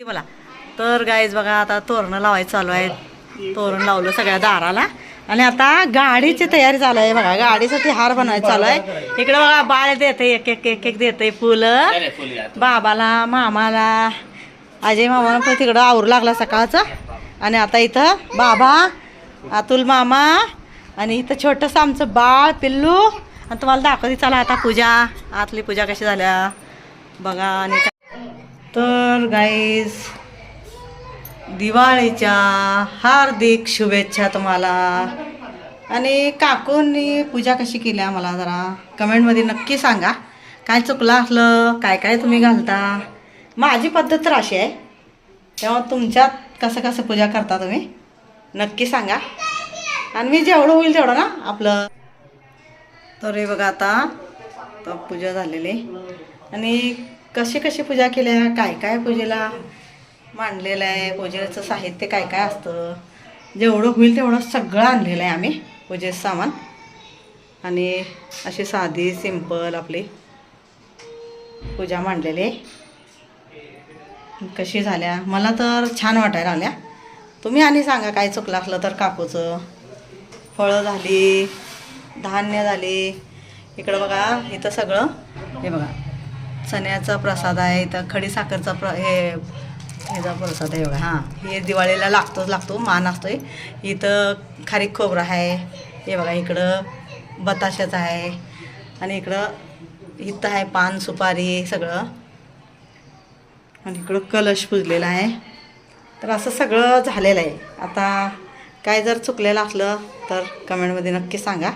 ते बोला. तर गाईज बघा आता तोरणं लावायचं चालू आहे तोरण लावलं सगळ्या दाराला. आणि आता गाडीची तयारी चालू आहे बघा. गाडीसाठी हार बनवायचं चालू आहे. इकडे बघा बाळ देते एक एक एक एक देते फुलं. बाबाला मामाला अजय मामाला पण तिकडं आवरू लागला सकाळचं. आणि आता इथं बाबा अतुल मामा आणि इथं छोटंसं आमचं बाळ पिल्लू. आणि तुम्हाला दाखवते चला आता पूजा. आतली पूजा कशी झाल्या? बघा आणि तर गाईज दिवाळीच्या हार्दिक शुभेच्छा तुम्हाला. आणि काकूंनी पूजा कशी केली मला जरा कमेंटमध्ये नक्की सांगा. काय चुकलं असलं काय काय तुम्ही घालता? माझी पद्धत तर अशी आहे. तेव्हा तुमच्यात कसं कसं पूजा करता तुम्ही नक्की सांगा. आणि मी जेवढं होईल तेवढं ना आपलं. तर हे बघा आता तर पूजा झालेली. आणि कशी कशी पूजा केल्या? काय काय पूजेला मांडलेलं आहे? पूजेचं साहित्य काय काय असतं? जेवढं होईल तेवढं सगळं आणलेलं आहे आम्ही पूजेचं सामान. आणि अशी साधी सिंपल आपली पूजा मांडलेली आहे. कशी झाल्या? मला तर छान वाटायला आल्या तुम्ही आणि सांगा काय चुकलं असलं तर काकूचं? फळं झाली धान्य झाली. इकडं बघा इथं सगळं. हे बघा. चण्याचा प्रसाद आहे इथं खडीसाखरचा प्र हे ह्याचा प्रसाद आहे बघा. हां हे दिवाळीला लागतोच लागतो मान असतोय. इथं खारीक खोबरं आहे हे बघा इकडं बताशाचं आहे आणि इकडं इथं आहे पान सुपारी सगळं. आणि इकडं कलश पुजलेला आहे. तर असं सगळं झालेलं आहे. आता काय जर चुकलेलं असलं तर कमेंटमध्ये नक्की सांगा.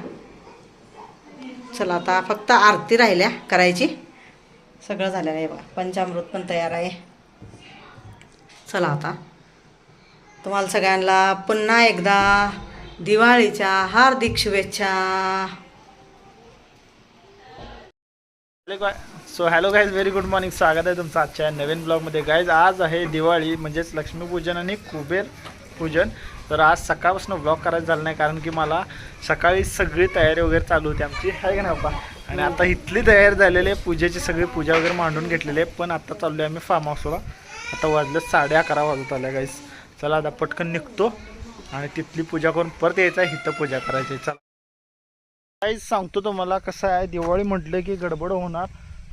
चला आता फक्त आरती राहिल्या करायची. सगळं झालेलं आहे बघा. पंचामृत पण तयार आहे. चला आता. तुम्हाला सगळ्यांना पुन्हा एकदा दिवाळीच्या हार्दिक शुभेच्छा. So hello guys very good morning स्वागत आहे तुमचं आजच्या नवीन ब्लॉगमध्ये गाईज आज आहे दिवाळी म्हणजेच लक्ष्मीपूजन आणि कुबेर पूजन. तर आज सकाळपासून ब्लॉग करायचं झालं नाही कारण की मला सकाळी सगळी तयारी वगैरे चालू होती आमची. आहे का नाही बाबा आणि आता इथली तयारी झालेली आहे. पूजेची सगळी पूजा वगैरे मांडून घेतलेली आहे. पण आता चाललो आहे आम्ही फार्म हाऊसला आता वाजले साडे अकरा वाजत आल्या गाईज चला आता पटकन निघतो आणि तिथली पूजा करून परत यायचं आहे. इथं पूजा करायची चला. काहीच सांगतो तुम्हाला कसं आहे. दिवाळी म्हटलं की गडबड होणार.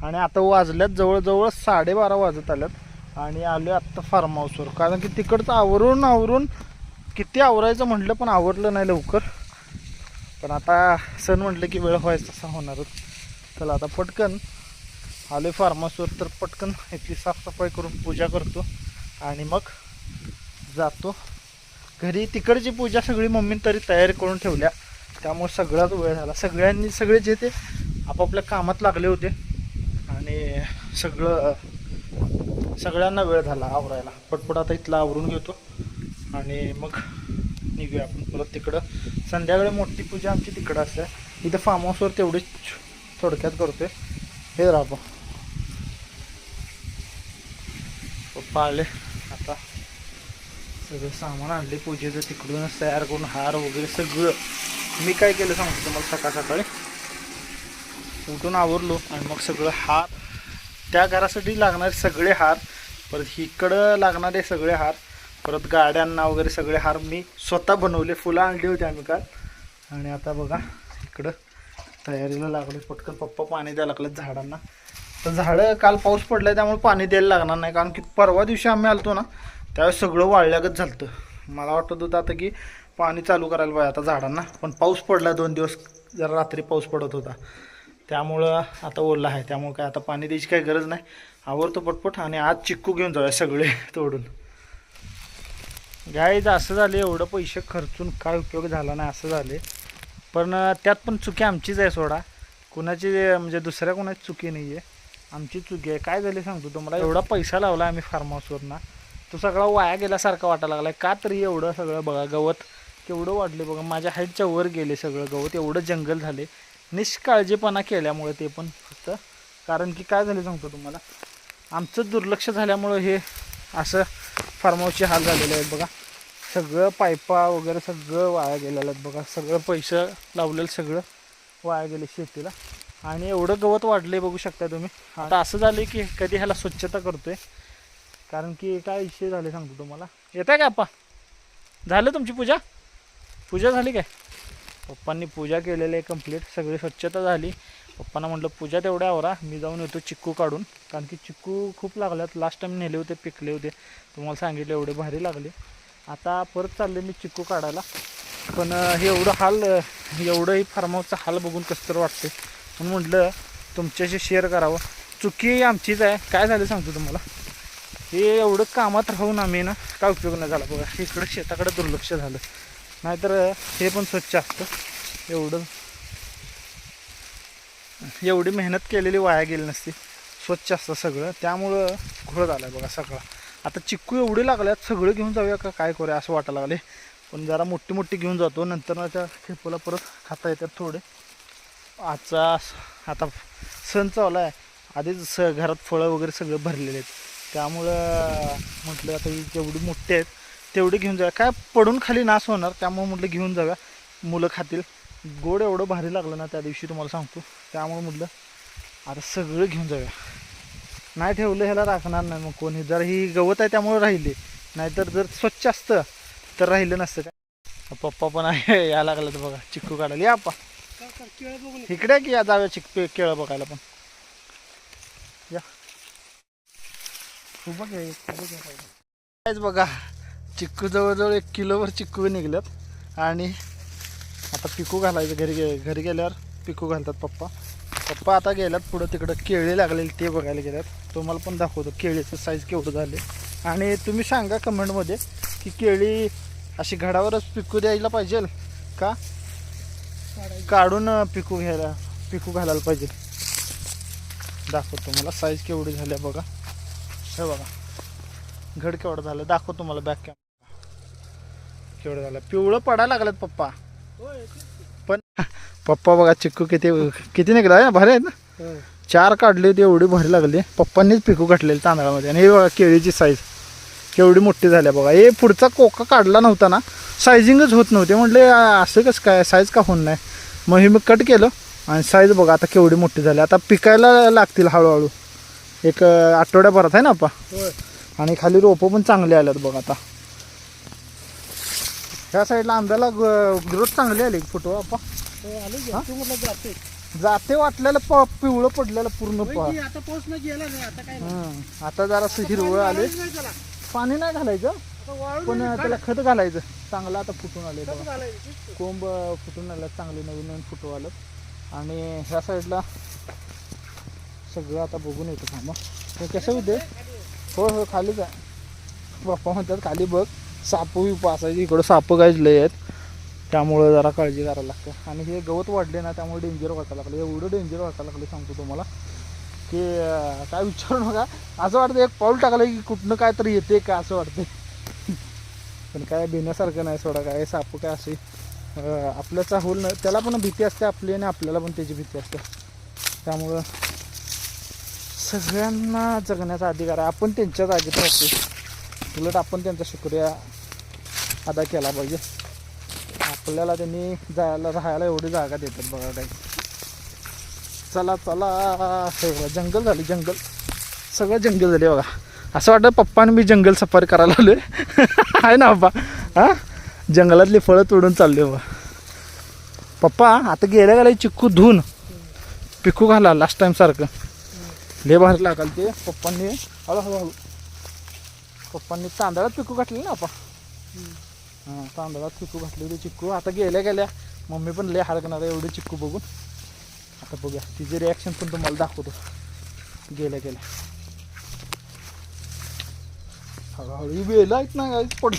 आणि आता वाजल्यात जवळजवळ साडेबारा वाजत आल्यात आणि आलो आत्ता फार्म हाऊसवर कारण की तिकडचं आवरून आवरून किती आवरायचं म्हटलं पण आवरलं नाही लवकर. पण आता सण म्हटलं की वेळ व्हायचा तसा होणारच. चला आता पटकन आलो फार्म हाऊसवर तर पटकन इथली साफसफाई करून पूजा करतो आणि मग जातो. घरी तिकडची पूजा सगळी मम्मीने तरी तयारी करून ठेवल्या. त्यामुळे सगळाच वेळ झाला. सगळ्यांनी सगळे जे ते आपापल्या कामात लागले होते आणि सगळं सगळ्यांना वेळ झाला आवरायला. पटपट आता इथला आवरून घेतो आणि मग निघूया आपण परत तिकडं. संध्याकाळी मोठी पूजा आमची तिकडं असते. इथं फार्म हाऊसवर तेवढीच थोडक्यात करतोय. हे राहा हो, पप्पा आले आता सगळं सामान आणले पूजेचं तिकडूनच तयार करून हार वगैरे सगळं. मी काय केलं सांगतो तुम्हाला सकाळ सकाळी? उठून आवरलो आणि मग सगळं हार. त्या घरासाठी लागणारे सगळे हार. परत इकडं लागणारे सगळे हार. परत गाड्यांना वगैरे सगळे हार मी स्वतः बनवले फुलं आणली होती आम्ही काल. आणि आता बघा इकडं तयारीला लागले पटकन पप्पा पाणी द्यायला लागलं झाडांना. तर झाडं काल पाऊस पडलाय त्यामुळे पाणी द्यायला लागणार नाही. कारण की परवा दिवशी आम्ही आलतो ना त्यावेळेस सगळं वाळल्यागत झालं मला वाटत होतं आता की पाणी चालू करायला पाहिजे आता झाडांना. पण पाऊस पडला दोन दिवस जरा रात्री पाऊस पडत होता. त्यामुळं आता ओला आहे. त्यामुळं काय आता पाणी द्यायची काही गरज नाही. आवरतो पटपट आणि आज चिक्कू घेऊन जाऊया सगळे तोडून. गाईज असं झाले एवढं पैसे खर्चून काय उपयोग झाला नाही असं झाले. पण त्यात पण चुकी आमचीच आहे सोडा. कुणाची म्हणजे दुसऱ्या कुणाची चुकी नाही आहे आमची चुकी आहे. काय झाले सांगतो तुम्हाला? एवढा पैसा लावला आम्ही फार्म हाऊसवरनं तो सगळा वाया गेल्यासारखा वाटायला लागला का तरी एवढं सगळं बघा गवत केवढं वाढले बघा. माझ्या हाईटच्या वर गेले सगळं गवत. एवढं जंगल झाले. निष्काळजीपणा केल्यामुळे ते पण फक्त. कारण की काय झाले सांगतो तुम्हाला? आमचं दुर्लक्ष झाल्यामुळं हे असं फार्म हाऊसचे हाल झालेले आहेत बघा. सगळं पायपा वगैरे सगळं वाया गेलेलं बघा. सगळं पैसे लावलेलं सगळं वाया गेले शेतीला. आणि एवढं गवत वाढले बघू शकता तुम्ही. आता असं झालं की कधी ह्याला स्वच्छता करतोय. कारण की काय विषय झाले सांगतो तुम्हाला. येत आहे का आप्पा? झालं तुमची पूजा? पूजा झाली काय? पप्पांनी पूजा केलेली आहे कंप्लीट सगळी स्वच्छता झाली. पप्पांना म्हटलं पूजा तेवढ्या आवरा. मी जाऊन येतो चिक्कू काढून. कारण की चिक्कू खूप लागल्यात. लास्ट टाइम नेले होते पिकले होते. तुम्हाला सांगितलं एवढे भारी लागले. आता परत चाललं मी चिक्कू काढायला. पण हे एवढं हाल एवढंही फार्महाऊसचा हाल बघून कसं तर वाटते म्हणून म्हटलं तुमच्याशी शेअर करावं. चुकी आमचीच आहे. काय झालं सांगतो तुम्हाला. हे एवढं कामात राहून आम्ही ना काय उपयोग नाही झाला बघा. इकडं शेताकडे दुर्लक्ष झालं. नाहीतर हे पण स्वच्छ असतं. एवढं. एवढी मेहनत केलेली वाया गेली नसती. स्वच्छ असतं सगळं. त्यामुळं घोळ झाला बघा सगळा. आता चिक्कू एवढे लागल्यात सगळं घेऊन जाऊया का काय करूया असं वाटायला लागले पण जरा मोठी मोठी घेऊन जातो नंतर ना त्या खेपूला परत खाता येतात थोडे. आजचा स- आता सण चावला आहे. आधीच स घरात फळं वगैरे सगळं भरलेले आहेत. त्यामुळं म्हटलं आता जेवढी मोठे आहेत तेवढे घेऊन जाऊया. काय पडून खाली नाश होणार त्यामुळे म्हटलं घेऊन जाऊया. मुलं खातील. गोड एवढं भारी लागलं ना त्या दिवशी तुम्हाला सांगतो. त्यामुळे म्हटलं आता सगळं घेऊन जाऊया. नाही ठेवलं ह्याला राखणार नाही मग कोणी. जर ही गवत आहे त्यामुळे राहिली. नाहीतर जर स्वच्छ असतं तर राहिलं नसतं काय? पप्पा पण आहे या लागलं तर बघा. चिक्कू काढायला. या पप्पा इकडे की या जाऊया चिक केळं बघायला पण. या. बघा. चिक्कू जवळजवळ एक किलोवर चिक्कू निघल्यात. आणि आता पिकू घालायचं. घरी गे घरी गेल्यावर पिकू घालतात पप्पा. पप्पा आता गेल्यात पुढं तिकडं केळी लागलेली ते बघायला गेल्यात. तुम्हाला पण दाखवतो केळीचं साईज केवढं झाले आणि तुम्ही सांगा कमेंटमध्ये की केळी अशी घडावरच पिकू द्यायला पाहिजे का? काढून पिकू घ्यायला पिकू घालायला पाहिजे. दाखवतो मला साईज केवढी झाली आहे बघा. हे बघा. घड केवढं झालं दाखवतो तुम्हाला बॅक कॅम केवढं झालं. पिवळं पडायला लागलं पप्पा. पप्पा बघा चिक्कू किती किती निघला? आहे भारी आहेत ना? चार काढले होते एवढी भारी लागली. पप्पांनीच पिकू काढलेली तांदळामध्ये. आणि हे बघा केळीची साईज केवढी मोठी झाली बघा. हे पुढचा कोका काढला नव्हता ना सायझिंगच होत नव्हते. म्हटले "आ, असं कसं काय? साईज का होत नाही? मग हे मी कट केलं. आणि साईज बघा आता केवढी मोठी झाली. आता पिकायला लागतील हळूहळू. एक आठवड्याभरात आहे ना आपा आणि खाली रोपं पण चांगली आल्यात बघ आता. ह्या साईडला आंब्याला ग्रोथ चांगली आली. फुटवा आपा जाते. वाटलेलं प पिवळं पडलेलं पूर्ण आता पाऊस नाही गेला नाही आता काय. आता जरा हिरवळ आले. पाणी नाही घालायचं पण त्याला खत घालायचं. चांगलं आता फुटून आले. कोंब फुटून आलं चांगले नवीन नवीन फुटू आलं. आणि ह्या साईडला सगळं आता बघून येतं थांबा. हे कसं होते हो हो खालीच आहे बाप्पा म्हणतात खाली बघ. सापू बिपू असायची इकडं सापं गायच लय आहेत. त्यामुळं जरा काळजी करायला लागतं. आणि हे गवत वाढले ना त्यामुळे डेंजर वाटायला लागलं. एवढं डेंजर वाटायला लागलं सांगतो तुम्हाला की काय विचारू नका. असं वाटतं एक पाऊल टाकलं की कुठनं काय तरी येते का असं वाटतं पण काय भिण्यासारखं नाही सोडा काय साप काय असे. आपल्याचा आपलं चाहूल न त्याला पण भीती असते आपली आणि आपल्याला पण त्याची भीती असते. त्यामुळं सगळ्यांना जगण्याचा अधिकार आहे. आपण त्यांच्या जागेत राहतो उलट आपण त्यांचा शुक्रिया अदा केला पाहिजे. आपल्याला त्यांनी जायला राहायला एवढी जागा देतात बघा काही चला चला. हे बघा, जंगल झाले जंगल. सगळं जंगल झाले बघा. असं वाटतं पप्पा आणि मी जंगल सफारी करायला आलो आहे ना पप्पा? हा? जंगलातली फळं तोडून चालले बघा. पप्पा आता गेल्या गेल्या चिक्कू धुवून पिकू घाला लास्ट टाइम सारखं. ले भारी लागाल ते. पप्पांनी हळूहळू. हळू पप्पांनी तांदळात पिकू घातले ना आपा हां तांदळात चिकू घातले होते चिक्कू आता गेल्या गेल्या मम्मी पण लय हडकणार आहे एवढे चिक्कू बघून. आता बघूया. तिचे रिॲक्शन पण तुम्हाला दाखवतो. गेल्या गेल्या. हळूहळू वेळ आहेत ना काहीच पड.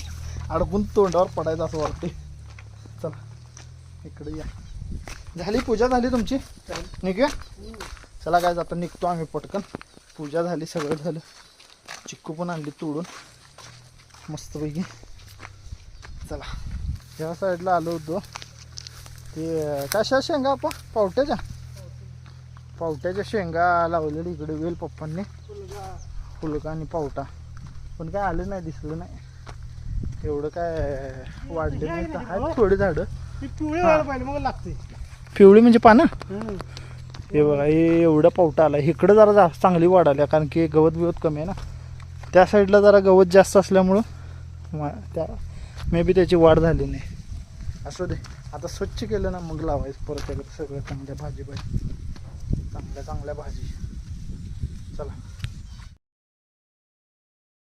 अडकून तोंडावर पडायचं असं वाटते चला इकडे या. झाली पूजा झाली तुमची? निघूया चला काय आता निघतो आम्ही पटकन. पूजा झाली सगळं झालं. चिक्कू पण आणली तोडून. मस्तपैकी. चला ह्या साईडला आलो होतो. ते कशा शेंगा आपण पावट्याच्या? पावट्याच्या शेंगा लावलेली इकडे वेल पप्पांनी. फुलका आणि पावटा. पण काय आलं नाही दिसलं नाही. एवढं काय वाढले नाही थोडी झाडं. लागते. पिवळी म्हणजे पानं? हे बघा हे एवढा पावटा आला. इकडं जरा चांगली वाढ आल्या कारण की गवत बिवत कमी आहे ना. त्या साईडला जरा गवत जास्त असल्यामुळं त्या मे बी त्याची वाढ झाली नाही. असू दे. आता स्वच्छ केलं ना मग लावायचं परत सगळं चांगल्या भाजी भाजी. चांगल्या चांगल्या भाजी. चला.